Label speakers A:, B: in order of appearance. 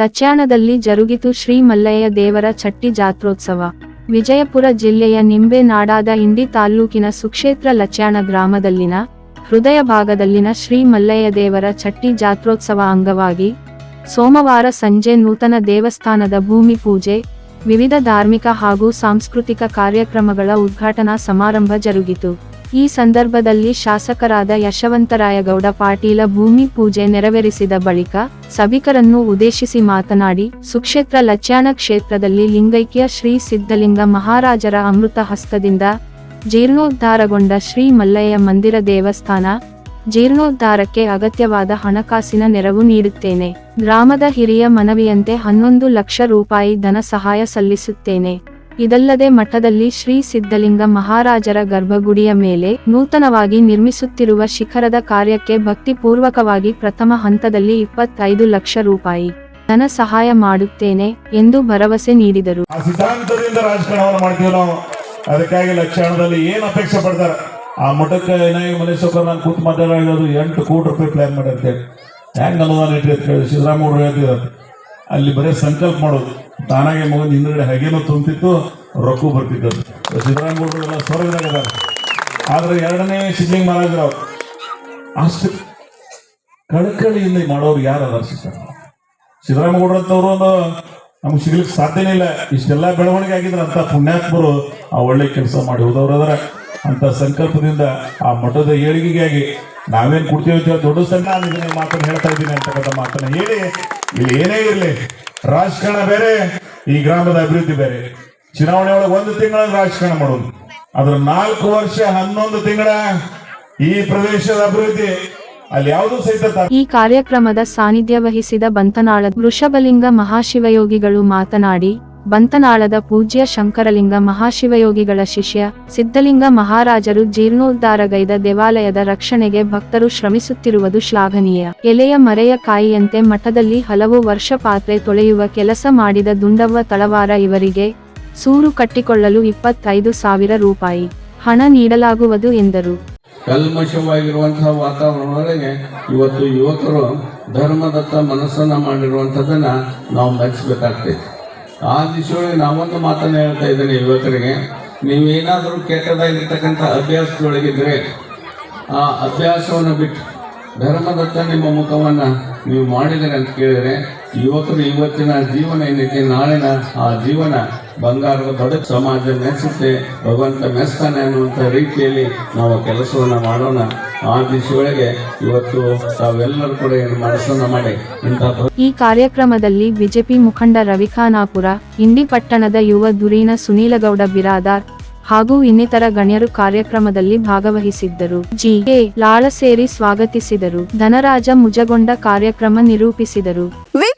A: ಲಚ್ಯಾಣದಲ್ಲಿ ಜರುಗಿತು ಶ್ರೀ ಮಲ್ಲಯ್ಯ ದೇವರ ಚಟ್ಟಿ ಜಾತ್ರೋತ್ಸವ. ವಿಜಯಪುರ ಜಿಲ್ಲೆಯ ನಿಂಬೆ ನಾಡಾದ ಇಂಡಿ ತಾಲ್ಲೂಕಿನ ಸುಕ್ಷೇತ್ರ ಲಚ್ಯಾಣ ಗ್ರಾಮದಲ್ಲಿನ ಹೃದಯ ಭಾಗದಲ್ಲಿನ ಶ್ರೀ ಮಲ್ಲಯ್ಯ ದೇವರ ಚಟ್ಟಿ ಜಾತ್ರೋತ್ಸವ ಅಂಗವಾಗಿ ಸೋಮವಾರ ಸಂಜೆ ನೂತನ ದೇವಸ್ಥಾನದ ಭೂಮಿ ಪೂಜೆ, ವಿವಿಧ ಧಾರ್ಮಿಕ ಹಾಗೂ ಸಾಂಸ್ಕೃತಿಕ ಕಾರ್ಯಕ್ರಮಗಳ ಉದ್ಘಾಟನಾ ಸಮಾರಂಭ ಜರುಗಿತು. ಈ ಸಂದರ್ಭದಲ್ಲಿ ಶಾಸಕರಾದ ಯಶವಂತರಾಯಗೌಡ ಪಾಟೀಲ ಭೂಮಿ ಪೂಜೆ ನೆರವೇರಿಸಿದ ಬಳಿಕ ಸಭಿಕರನ್ನು ಉದ್ದೇಶಿಸಿ ಮಾತನಾಡಿ, ಸುಕ್ಷೇತ್ರ ಲಚ್ಯಾಣ ಕ್ಷೇತ್ರದಲ್ಲಿ ಲಿಂಗೈಕ್ಯ ಶ್ರೀ ಸಿದ್ಧಲಿಂಗ ಮಹಾರಾಜರ ಅಮೃತ ಹಸ್ತದಿಂದ ಜೀರ್ಣೋದ್ಧಾರಗೊಂಡ ಶ್ರೀ ಮಲ್ಲಯ್ಯ ಮಂದಿರ ದೇವಸ್ಥಾನ, ಜೀರ್ಣೋದ್ಧಾರಕ್ಕೆ ಅಗತ್ಯವಾದ ಹಣಕಾಸಿನ ನೆರವು ನೀಡುತ್ತೇನೆ. ಗ್ರಾಮದ ಹಿರಿಯ ಮನವಿಯಂತೆ ಹನ್ನೊಂದು ಲಕ್ಷ ರೂಪಾಯಿ ಧನ ಸಹಾಯ ಸಲ್ಲಿಸುತ್ತೇನೆ. ಇದಲ್ಲದೆ ಮಠದಲ್ಲಿ ಶ್ರೀ ಸಿದ್ಧಲಿಂಗ ಮಹಾರಾಜರ ಗರ್ಭಗುಡಿಯ ಮೇಲೆ ನೂತನವಾಗಿ ನಿರ್ಮಿಸುತ್ತಿರುವ ಶಿಖರದ ಕಾರ್ಯಕ್ಕೆ ಭಕ್ತಿಪೂರ್ವಕವಾಗಿ ಪ್ರಥಮ ಹಂತದಲ್ಲಿ ಇಪ್ಪತ್ತೈದು ಲಕ್ಷ ರೂಪಾಯಿ ಧನ ಸಹಾಯ ಮಾಡುತ್ತೇನೆ ಎಂದು ಭರವಸೆ ನೀಡಿದರು.
B: ಅದಕ್ಕಾಗಿ ಲಕ್ಷಣದಲ್ಲಿ ಏನ್ ಅಪೇಕ್ಷೆ ಪಡ್ತಾರೆ? ಆ ಮಠಕ್ಕೆ ಏನಾಗಿ ಮನೇಶ್ವರ ನಾನು ಕೂತು ಮಾತಾಡೋದು ಎಂಟು ಕೋಟಿ ರೂಪಾಯಿ ಪ್ಲಾನ್ ಮಾಡಿರ್ತೇವೆ. ಹೆಂಗ್ ಅನುದಾನ ಇಟ್ಟಿರ್ತೇವೆ ಸಿದ್ದರಾಮಯ್ಯ ಹೇಳ್ತಿದ್ದಾರೆ. ಅಲ್ಲಿ ಬರೀ ಸಂಕಲ್ಪ ಮಾಡೋದು. ತಾನಾಗೆ ಮಗನ ಹಿಂದ್ಗಡೆ ಹಾಗೇನೋ ತುಂಬಿತ್ತು ರೊಕ್ಕ ಬರ್ತಿದ್ದದು ಸಿದ್ದರಾಮಗೌಡರೆಲ್ಲ ಸ್ವರ್ಗದಾಗ ಆದ್ರೆ ಎರಡನೇ ಸಿದ್ಲಿಂಗ ಮಹಾರಾಜರು, ಅಷ್ಟು ಕಳಕಳಿಯಿಂದ ಮಾಡೋರು ಯಾರು ಅದಾರ ಸಿಸ್ಟರ್ ಸಿದ್ದರಾಮಯ್ಯಗೌಡ್ರಂತವ್ರು ಒಂದು ನಮ್ಗೆ ಸಿಗ್ಲಿಕ್ಕೆ ಸಾಧ್ಯನೇ ಇಲ್ಲ. ಇಷ್ಟೆಲ್ಲ ಬೆಳವಣಿಗೆ ಆಗಿದ್ರೆ ಅಂತ ಪುಣ್ಯಾತ್ಮರು ಆ ಒಳ್ಳೆ ಕೆಲಸ ಮಾಡಿ ಹೋದವ್ರು ಅದರ. ಅಂತ ಸಂಕಲ್ಪದಿಂದ ಆ ಮಠದ ಏಳಿಗೆಗಾಗಿ ನಾವೇನ್ ಕೊಡ್ತೀವಿ ದೊಡ್ಡ ಸಣ್ಣ ಮಾತನ್ನು ಹೇಳ್ತಾ ಇದ್ದೀನಿ ಅಂತಕ್ಕಂಥ ಮಾತನ್ನ ಹೇಳಿ, ಇಲ್ಲಿ ಏನೇ ಇರಲಿ, ರಾಜಕಾರಣ ಬೇರೆ, ಈ ಗ್ರಾಮದ ಅಭಿವೃದ್ಧಿ ಬೇರೆ. ಚುನಾವಣೆ ಒಳಗೆ ಒಂದು ತಿಂಗಳ ರಾಜಕಾರಣ ಮಾಡೋದು. ಅದ್ರ ನಾಲ್ಕು ವರ್ಷ ಹನ್ನೊಂದು ತಿಂಗಳ ಈ ಪ್ರದೇಶದ ಅಭಿವೃದ್ಧಿ
A: ಈ ಕಾರ್ಯಕ್ರಮದ ಸಾನ್ನಿಧ್ಯ ವಹಿಸಿದ ಬಂತನಾಳ ವೃಷಭಲಿಂಗ ಮಹಾಶಿವಯೋಗಿಗಳು ಮಾತನಾಡಿ ಬಂತನಾಳದ ಪೂಜ್ಯ ಶಂಕರಲಿಂಗ ಮಹಾಶಿವಯೋಗಿಗಳ ಶಿಷ್ಯ ಸಿದ್ಧಲಿಂಗ ಮಹಾರಾಜರು ಜೀರ್ಣೋದ್ಧಾರಗೈದ ದೇವಾಲಯದ ರಕ್ಷಣೆಗೆ ಭಕ್ತರು ಶ್ರಮಿಸುತ್ತಿರುವುದು ಶ್ಲಾಘನೀಯ. ಎಲೆಯ ಮರೆಯ ಕಾಯಿಯಂತೆ ಮಠದಲ್ಲಿ ಹಲವು ವರ್ಷ ಪಾತ್ರೆ ತೊಳೆಯುವ ಕೆಲಸ ಮಾಡಿದ ದುಂಡವ್ವ ತಳವಾರ ಇವರಿಗೆ ಸೂರು ಕಟ್ಟಿಕೊಳ್ಳಲು ಇಪ್ಪತ್ತೈದು ಸಾವಿರ ರೂಪಾಯಿ ಹಣ ನೀಡಲಾಗುವುದು ಎಂದರು.
C: ಕಲ್ಮಶವಾಗಿರುವಂತಹ ವಾತಾವರಣದೊಳಗೆ ಇವತ್ತು ಯುವಕರು ಧರ್ಮದತ್ತ ಮನಸ್ಸನ್ನ ಮಾಡಿರುವಂಥದ್ದನ್ನ ನಾವು ಮೆಚ್ಚಬೇಕಾಗ್ತೈತಿ ಆ ದಿಶೆಯೊಳಗೆ ನಾವೊಂದು ಮಾತನ್ನ ಹೇಳ್ತಾ ಇದ್ದೇನೆ ಯುವಕರಿಗೆ. ನೀವೇನಾದರೂ ಕೆಟ್ಟದಾಗಿರ್ತಕ್ಕಂಥ ಅಭ್ಯಾಸದೊಳಗಿದ್ರೆ ಆ ಅಭ್ಯಾಸವನ್ನು ಬಿಟ್ಟು ಧರ್ಮದತ್ತ ನಿಮ್ಮ ಮುಖವನ್ನು ನೀವು ಮಾಡಿದರೆ ಅಂತ ಕೇಳಿದರೆ ಯುವಕರು ಇವತ್ತಿನ ಜೀವನ ಏನೈತಿ ನಾಳಿನ ಆ ಜೀವನ ಬಂಗಾರದ ಬಡ ಸಮಾಜ ಮೆಚ್ಚುತ್ತೆ ಭಗವಂತ ಮೆಚ್ತಾನೆ ಅನ್ನುವಂಥ ರೀತಿಯಲ್ಲಿ ನಾವು ಕೆಲಸವನ್ನು ಮಾಡೋಣ. ಆ ದಿಶೆಯೊಳಗೆ ಇವತ್ತು ತಾವೆಲ್ಲರೂ ಕೂಡ ಏನು ಮನಸ್ಸನ್ನ ಮಾಡಿ
A: ಈ ಕಾರ್ಯಕ್ರಮದಲ್ಲಿ ಬಿಜೆಪಿ ಮುಖಂಡ ರವಿಖಾನಾಪುರ, ಇಂಡಿ ಪಟ್ಟಣದ ಯುವ ಧುರೀಣ ಸುನೀಲಗೌಡ ಬಿರಾದಾರ್ ಹಾಗೂ ಇನ್ನಿತರ ಗಣ್ಯರು ಕಾರ್ಯಕ್ರಮದಲ್ಲಿ ಭಾಗವಹಿಸಿದ್ದರು. ಜಿ. ಎ. ಲಾಳ ಸೇರಿ ಸ್ವಾಗತಿಸಿದರು. ಧನರಾಜ ಮುಜಗೊಂಡ ಕಾರ್ಯಕ್ರಮ ನಿರೂಪಿಸಿದರು.